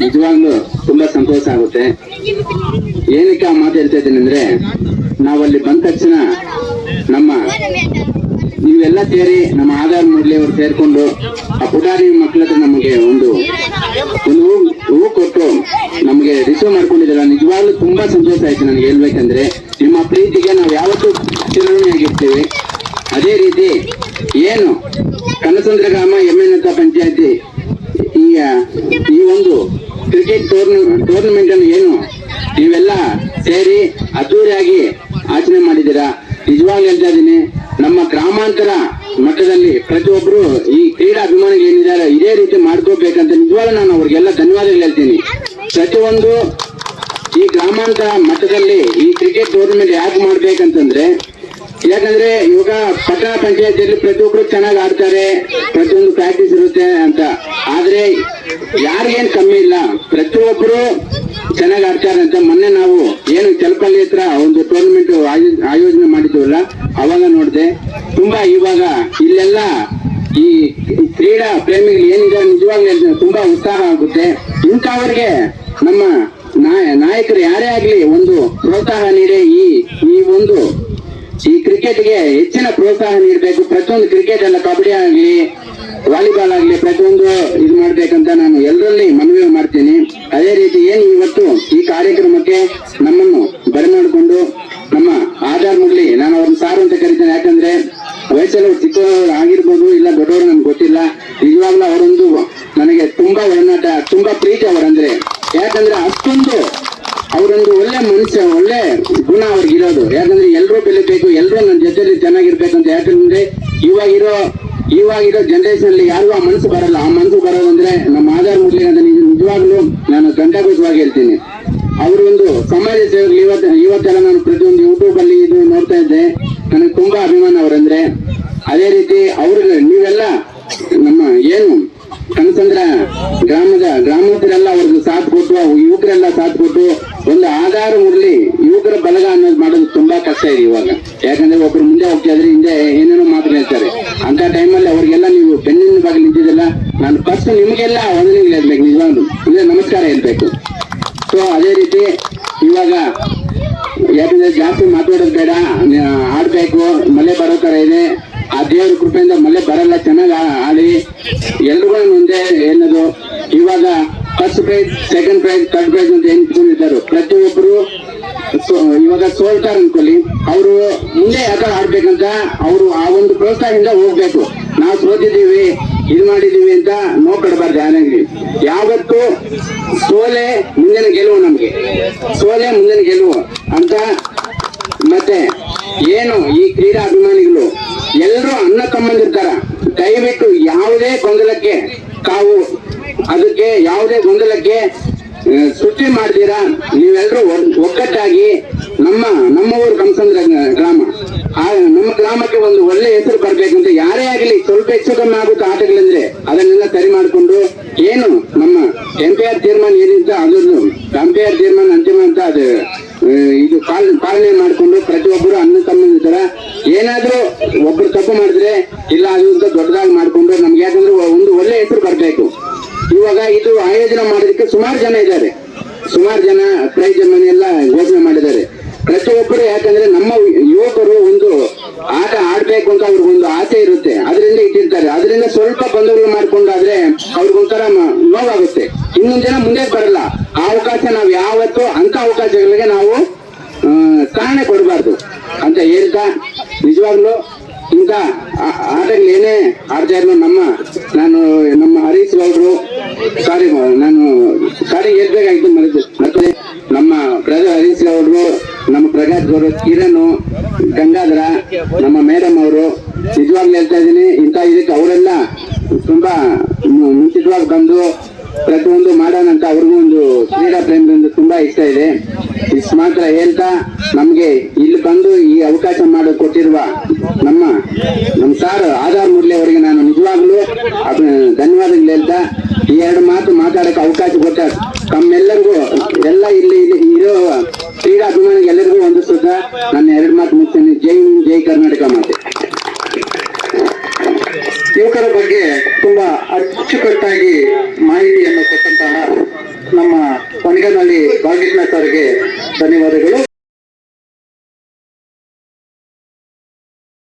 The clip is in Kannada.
ನಿಜವಾಗ್ಲೂ ತುಂಬಾ ಸಂತೋಷ ಆಗುತ್ತೆ. ಏನಕ್ಕೆ ಆ ಮಾತು ಹೇಳ್ತಾ ಇದ್ದೀನಿ ಅಂದ್ರೆ, ನಾವಲ್ಲಿ ಬಂದ ತಕ್ಷಣ ನಮ್ಮ ನೀವೆಲ್ಲ ಸೇರಿ ನಮ್ಮ ಆಧಾರ್ ಮುರಳಿ ಅವರು ಸೇರ್ಕೊಂಡು ಆ ಪುಟಾರಿ ಮಕ್ಕಳ ನಮಗೆ ಒಂದು ಒಂದು ಹೂ ಕೊಟ್ಟು ನಮಗೆ ರಿಸೀವ್ ಮಾಡ್ಕೊಂಡಿದ್ದೀರ ನಿಜವಾಗ್ಲೂ ತುಂಬಾ ಸಂತೋಷ ಆಯ್ತು ನನಗೆ ಹೇಳ್ಬೇಕಂದ್ರೆ. ನಿಮ್ಮ ಪ್ರೀತಿಗೆ ನಾವು ಯಾವತ್ತೂ ಚಿರಋಣಿಯಾಗಿರ್ತೀವಿ ಅದೇ ರೀತಿ ಏನು ಕನಸಂದ್ರ ಗ್ರಾಮ ಎಮ್ಮೆನತ್ತ ಪಂಚಾಯತಿ ಈ ಒಂದು ಕ್ರಿಕೆಟ್ ಟೂರ್ನ ಟೂರ್ನಮೆಂಟ್ ಅನ್ನು ಏನು ನೀವೆಲ್ಲ ಸೇರಿ ಅದ್ದೂರಿಯಾಗಿ ಆಚರಣೆ ಮಾಡಿದ್ದೀರಾ? ನಿಜವಾಗ್ಲೂ ಹೇಳ್ತಾ ಇದ್ದೀನಿ, ನಮ್ಮ ಗ್ರಾಮಾಂತರ ಮಟ್ಟದಲ್ಲಿ ಪ್ರತಿಯೊಬ್ಬರು ಈ ಕ್ರೀಡಾ ಅಭಿಮಾನಿಗಳು ಏನಿದ್ದಾರೆ ಇದೇ ರೀತಿ ಮಾಡ್ಕೋಬೇಕಂತ ನಿಜವಾಗ್ಲೂ ನಾನು ಅವ್ರಿಗೆಲ್ಲ ಧನ್ಯವಾದಗಳು ಹೇಳ್ತೀನಿ. ಪ್ರತಿಯೊಂದು ಈ ಗ್ರಾಮಾಂತರ ಮಟ್ಟದಲ್ಲಿ ಈ ಕ್ರಿಕೆಟ್ ಟೂರ್ನಮೆಂಟ್ ಯಾಕೆ ಮಾಡ್ಬೇಕಂತಂದ್ರೆ ಯಾಕಂದ್ರೆ ಇವಾಗ ಪಟ್ಟಣ ಪಂಚಾಯತಿಯಲ್ಲಿ ಪ್ರತಿಯೊಬ್ರು ಚೆನ್ನಾಗಿ ಆಡ್ತಾರೆ, ಪ್ರತಿಯೊಂದು ಪ್ರಾಕ್ಟೀಸ್ ಇರುತ್ತೆ ಅಂತ. ಆದ್ರೆ ಯಾರಿಗೇನ್ ಕಮ್ಮಿ ಇಲ್ಲ, ಪ್ರತಿಯೊಬ್ರು ಚೆನ್ನಾಗಿ ಆಡ್ತಾರೆ ಅಂತ. ಮೊನ್ನೆ ನಾವು ಏನು ಚಲಪಲ್ಲಿ ಹತ್ರ ಒಂದು ಟೂರ್ನಮೆಂಟ್ ಆಯೋಜನೆ ಮಾಡಿದ್ವಲ್ಲ, ಅವಾಗ ನೋಡಿದೆ, ತುಂಬಾ ಇವಾಗ ಇಲ್ಲೆಲ್ಲ ಈ ಕ್ರೀಡಾ ಪ್ರೇಮಿಗಳು ಏನಿದೆ ನಿಜವಾಗ್ಲೂ ತುಂಬಾ ಉತ್ಸಾಹ ಆಗುತ್ತೆ. ಇಂಥವ್ರಿಗೆ ನಮ್ಮ ನಾಯ- ನಾಯಕರು ಯಾರೇ ಆಗ್ಲಿ ಒಂದು ಪ್ರೋತ್ಸಾಹ ನೀಡಿ ಈ ಈ ಒಂದು ಈ ಕ್ರಿಕೆಟ್ಗೆ ಹೆಚ್ಚಿನ ಪ್ರೋತ್ಸಾಹ ನೀಡಬೇಕು. ಪ್ರತಿಯೊಂದು ಕ್ರಿಕೆಟ್ ಎಲ್ಲ ಕಬಡ್ಡಿ ಆಗಲಿ, ವಾಲಿಬಾಲ್ ಆಗಲಿ, ಪ್ರತಿಯೊಂದು ಇದು ಮಾಡ್ಬೇಕಂತ ನಾನು ಎಲ್ಲರಲ್ಲಿ ಮನವಿ ಮಾಡ್ತೀನಿ. ಅದೇ ರೀತಿ ಏನು ಇವತ್ತು ಈ ಕಾರ್ಯಕ್ರಮಕ್ಕೆ ನಮ್ಮನ್ನು ಬರಮಾಡಿಕೊಂಡು ನಮ್ಮ ಆಧಾರ್ ಮುರಳಿ, ನಾನು ಅವ್ರನ್ನ ಸಾರು ಅಂತ ಕರಿತೇನೆ. ಯಾಕಂದ್ರೆ ವಯಸ್ಸಲ್ಲಿ ಚಿಕ್ಕವರು ಆಗಿರ್ಬೋದು ಇಲ್ಲ ದೊಡ್ಡವರು ನನ್ಗೆ ಗೊತ್ತಿಲ್ಲ. ನಿಜವಾಗ್ಲೂ ಅವರೊಂದು ನನಗೆ ತುಂಬಾ ಒಡನಾಟ, ತುಂಬಾ ಪ್ರೀತಿ ಅವರಂದ್ರೆ. ಯಾಕಂದ್ರೆ ಅಷ್ಟೊಂದು ಅವರೊಂದು ಒಳ್ಳೆ ಮನುಷ್ಯ, ಒಳ್ಳೆ ಗುಣ ಅವ್ರಿಗೆ ಇರೋದು. ಯಾಕಂದ್ರೆ ಎಲ್ಲರೂ ಬೆಳಿಬೇಕು ಎಲ್ಲರೂ ನನ್ನ ಜೊತೆಲಿ ಚೆನ್ನಾಗಿರ್ಬೇಕಂತ ಯಾಕಂದ್ರೆ ಇವಾಗಿರೋ ಇವಾಗಿರೋ ಜನರೇಷನ್ ಅಲ್ಲಿ ಯಾರಿಗೂ ಆ ಮನಸ್ಸು ಬರಲ್ಲ. ಆ ಮನಸ್ಸು ಬರೋದಂದ್ರೆ ನಮ್ಮ ಆಧಾರ್ ಮುರಳಿ ಅಂತ ನಿಜ- ನಿಜವಾಗ್ಲೂ ನಾನು ಗಂಟಾಘೋಷವಾಗಿ ಹೇಳ್ತೀನಿ. ಅವರೊಂದು ಸಮಾಜ ಸೇವಕರು ಇವತ್ತು, ಇವತ್ತೆಲ್ಲ ನಾನು ಪ್ರತಿಯೊಂದು ಯೂಟ್ಯೂಬ್ ಅಲ್ಲಿ ಇದು ನೋಡ್ತಾ ಇದ್ದೆ. ನನಗೆ ತುಂಬಾ ಅಭಿಮಾನ ಅವರಂದ್ರೆ. ಅದೇ ರೀತಿ ಅವ್ರಿಗೆ ನೀವೆಲ್ಲ ನಮ್ಮ ಏನು ಕನಸಂದ್ರ ಗ್ರಾಮದ, ಗ್ರಾಮಸ್ಥರೆಲ್ಲ ಅವ್ರಿಗೆ ಸಾಥ್ ಕೊಟ್ಟು ಯುವಕರೆಲ್ಲ ಸಾಥ್ ಕೊಟ್ಟು ಒಂದು ಆಧಾರ ಉರ್ಲಿ ಯುವಕರ ಬಲಗ ಅನ್ನೋದು ಮಾಡೋದು ತುಂಬಾ ಕಷ್ಟ ಇದೆ ಇವಾಗ. ಯಾಕಂದ್ರೆ ಒಬ್ರು ಮುಂದೆ ಹೋಗ್ತಾ ಇದ್ರೆ ಹಿಂದೆ ಏನೇನೋ ಮಾತು ಹೇಳ್ತಾರೆ. ಅಂತ ಟೈಮಲ್ಲಿ ಅವ್ರಿಗೆಲ್ಲ ನೀವು ಬೆನ್ನಿನ ಬಾಗಿಲು ನಿಂತಿದ್ದಲ್ಲ ನಾನು ಫಸ್ಟ್ ನಿಮಗೆಲ್ಲ ವಂದನೆ ಹೇಳ್ಬೇಕು, ನಿಜವಾಗ್ಲು. ಅಂದ್ರೆ ನಮಸ್ಕಾರ ಹೇಳ್ಬೇಕು. ಸೊ ಅದೇ ರೀತಿ ಇವಾಗ ಯಾಕಂದ್ರೆ ಜಾಸ್ತಿ ಮಾತಾಡೋದು ಬೇಡ, ಆಡ್ಬೇಕು, ಮಳೆ ಬರೋ ತರ ಇದೆ. ಆ ದೇವ್ರ ಕೃಪೆಯಿಂದ ಮಳೆ ಬರಲ್ಲ, ಚೆನ್ನಾಗಿ ಆಡಿ. ಎಲ್ರಿಗೂ ಒಂದೇ ಏನದು? ಇವಾಗ first prize second prize third prize ಅಂತ ಎನ್ಕೊಂಡಿದ್ದಾರೆ ಪ್ರತಿಯೊಬ್ಬರು ಇವಾಗ ಸೋಲ್ತಾರ ಅನ್ಕೊಳ್ಳಿ. ಅವರು ಮುಂದೆ ಯಾಕೆ ಆಡ್ಬೇಕಂತ ಅವರು ಆ ಒಂದು ಪ್ರೋತ್ಸಾಹದಿಂದ ಹೋಗ್ಬೇಕು. ನಾವು ಸೋತಿದ್ದೀವಿ, ಇದು ಮಾಡಿದೀವಿ ಅಂತ ನೋಡ್ಕೊಡ್ಬಾರ್ದು ಯಾರಾಗ್ಲಿ ಯಾವತ್ತು ಸೋಲೆ ಮುಂದಿನ ಗೆಲುವು ನಮ್ಗೆ. ಸೋಲೆ ಮುಂದಿನ ಗೆಲುವು ಅಂತ ಮತ್ತೆ ಏನು ಈ ಕ್ರೀಡಾ ಅಭಿಮಾನಿಗಳು? ಎಲ್ಲರೂ ಅಣ್ಣ ತಮ್ಮಂದಿರ್ತಾರ. ದಯವಿಟ್ಟು ಯಾವುದೇ ಗೊಂದಲಕ್ಕೆ ತಾವು ಅದಕ್ಕೆ ಯಾವುದೇ ಗೊಂದಲಕ್ಕೆ ಸೃಷ್ಟಿ ಮಾಡ್ತೀರಾ? ನೀವೆಲ್ಲರೂ ಒಗ್ಗಟ್ಟಾಗಿ ನಮ್ಮ ನಮ್ಮ ಊರು ಕಂಸಂದ್ರ ಗ್ರಾಮ. ಆ, ನಮ್ಮ ಗ್ರಾಮಕ್ಕೆ ಒಂದು ಒಳ್ಳೆ ಹೆಸರು ಬರ್ಬೇಕಂತ ಯಾರೇ ಆಗಲಿ ಸ್ವಲ್ಪ ಹೆಚ್ಚು ಕಮ್ಮಿ ಆಗುತ್ತೆ ಆಟಗಳಂದ್ರೆ ಅದನ್ನೆಲ್ಲ ಸರಿ ಮಾಡಿಕೊಂಡು ಏನು ನಮ್ಮ ಎಂಪೈರ್ ತೀರ್ಮಾನ ಏನಿತ್ತು ಅದ್ರದ್ದು ಎಂಪೈರ್ ತೀರ್ಮಾನ ಅಂತಿಮ ಅಂತ ಅದು ಇದು ಪಾಲನೆ ಪಾಲನೆ ಮಾಡಿಕೊಂಡು ಪ್ರತಿಯೊಬ್ಬರು ಅನ್ನ ತಮ್ಮಂದಿರ ಏನಾದ್ರೂ ಒಬ್ರು ತಪ್ಪು ಮಾಡಿದ್ರೆ ಇಲ್ಲ ಅದು ಅಂತ ದೊಡ್ಡದಾಗಿ ಮಾಡಿಕೊಂಡು ನಮ್ಗೆ ಯಾಕಂದ್ರೆ ಒಂದು ಒಳ್ಳೆ ಹೆಸರು ಬರ್ಬೇಕು. ಇವಾಗ ಇದು ಆಯೋಜನೆ ಮಾಡೋದಕ್ಕೆ ಸುಮಾರು ಜನ ಇದ್ದಾರೆ. ಸುಮಾರು ಜನ ಪ್ರೈಜ್ ಘೋಷಣೆ ಮಾಡಿದ್ದಾರೆ. ಪ್ರತಿಯೊಬ್ಬರು ಯಾಕಂದ್ರೆ ನಮ್ಮ ಯುವಕರು ಒಂದು ಆಟ ಆಡ್ಬೇಕು ಅಂತ ಅವ್ರಿಗೊಂದು ಆಸೆ ಇರುತ್ತೆ. ಅದರಿಂದ ಇಟ್ಟಿರ್ತಾರೆ. ಅದರಿಂದ ಸ್ವಲ್ಪ ಬಂಧುಗಳು ಮಾಡ್ಕೊಂಡಾದ್ರೆ ಅವ್ರಿಗೊಂಥರ ನೋವಾಗುತ್ತೆ. ಇನ್ನೊಂದ್ ಜನ ಮುಂದೆ ಬರಲ್ಲ. ಆ ಅವಕಾಶ ನಾವು ಯಾವತ್ತೂ ಅಂತ ಅವಕಾಶಗಳಿಗೆ ನಾವು ಕಾರಣ ಕೊಡಬಾರ್ದು ಅಂತ ಹೇಳ್ತಾ ನಿಜವಾಗ್ಲೂ ಇಂಥ ಏನೇ ಆಡ್ತಾ ಇದ್ರು ನಮ್ಮ, ನಾನು ನಮ್ಮ ಹರೀಶ್ ಗೌಡ್ರು ಸಾರಿ ನಾನು ಸಾರಿ ಹೇಳ್ಬೇಕಾಗಿತ್ತು ಮರೆತು. ಮತ್ತೆ ನಮ್ಮ ಪ್ರಜಾ ಹರೀಶ್ ಗೌಡ್ರು, ನಮ್ಮ ಪ್ರಕಾಶ್ ಗೌಡ್ರು ಕಿರಣ್ ಗಂಗಾಧರ, ನಮ್ಮ ಮೇಡಮ್ ಅವರು, ನಿಜವಾಗ್ಲೂ ಹೇಳ್ತಾ ಇದ್ದೀನಿ, ಇಂಥ ಇದಕ್ಕೆ ಅವರೆಲ್ಲ ತುಂಬಾ ಮುಂಚಿತವಾಗಿ ಬಂದು ಪ್ರತಿಯೊಂದು ಮಾಡೋಣ ಅಂತ ಅವ್ರಿಗೂ ಒಂದು ಕ್ರೀಡಾ ಪ್ರೇಮಿಗಳಿಂದ ತುಂಬಾ ಇಷ್ಟ ಇದೆ. ಇಷ್ಟು ಮಾತ್ರ ಹೇಳ್ತಾ ನಮ್ಗೆ ಇಲ್ಲಿ ಬಂದು ಈ ಅವಕಾಶ ಮಾಡಿ ಕೊಟ್ಟಿರುವ ನಮ್ಮ ನಮ್ಮ ಸಾರ್ ಆಧಾರ್ ಮುರಳಿ ಅವರಿಗೆ ನಾನು ನಿಜವಾಗ್ಲೂ ಧನ್ಯವಾದಗಳು ಹೇಳ್ತಾ, ಈ ಎರಡು ಮಾತು ಮಾತಾಡಕ್ಕೆ ಅವಕಾಶ ಕೊಟ್ಟ ತಮ್ಮೆಲ್ಲರಿಗೂ, ಎಲ್ಲ ಇಲ್ಲಿ ಇರೋ ಕ್ರೀಡಾ ಎಲ್ಲರಿಗೂ ಒಂದು ಸುತ್ತ ನನ್ನ ಎರಡು ಮಾತು ಮುಗಿಸ್ತೇನೆ ಜೈ ಜೈ ಕರ್ನಾಟಕ ಮಾತೆ. ಯುವಕರ ಬಗ್ಗೆ ತುಂಬಾ ಅಚ್ಚುಕಟ್ಟಾಗಿ ಮಾಹಿತಿಯನ್ನು ಕೊಟ್ಟಂತಹ ನಮ್ಮ ಹೊಣಗನಹಳ್ಳಿ ಬಾಲಕೃಷ್ಣ ಸರ್ಗೆ ಧನ್ಯವಾದಗಳು.